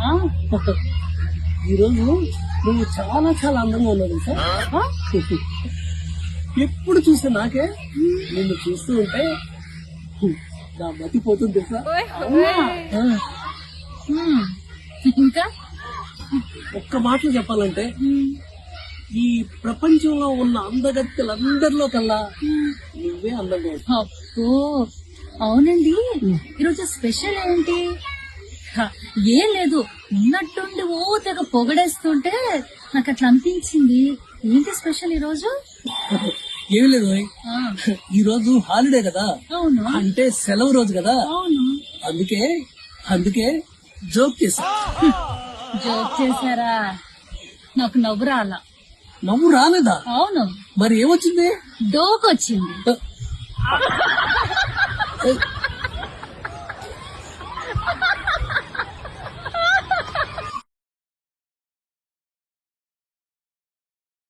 ఆ? ఈరోజు నువ్వు చాలా చాలా అందంగా ఉన్నావు సార్? ఎప్పుడు చూస్తే నాకే నిన్ను చూస్తూ ఉంటే నా మతిపోతుంది తెలుసా. ఇంకా? ఒక్క మాటలో చెప్పాలంటే ఈ ప్రపంచంలో ఉన్న అందగత్తెలందరిలో కల్లా నువ్వే అందంగా అవునండి. ఈరోజు స్పెషల్ ఏంటి? ఏం లేదు ఉన్నట్టుండి ఓ తెగ పొగడేస్తుంటే నాకు అట్లా అనిపించింది. ఏంటి స్పెషల్ ఈరోజు? ఏమి లేదు ఓయ్. ఆ, ఈ రోజు హాలిడే కదా. అవును? అంటే సెలవు రోజు కదా. అవును? అందుకే అందుకే జోక్ చేశా. జోక్ చేశారా? నాకు నవ్వు రాలా. నవ్వు రాలేదా? అవును. మరి ఏమొచ్చింది? డోకొచ్చింది. ఏ,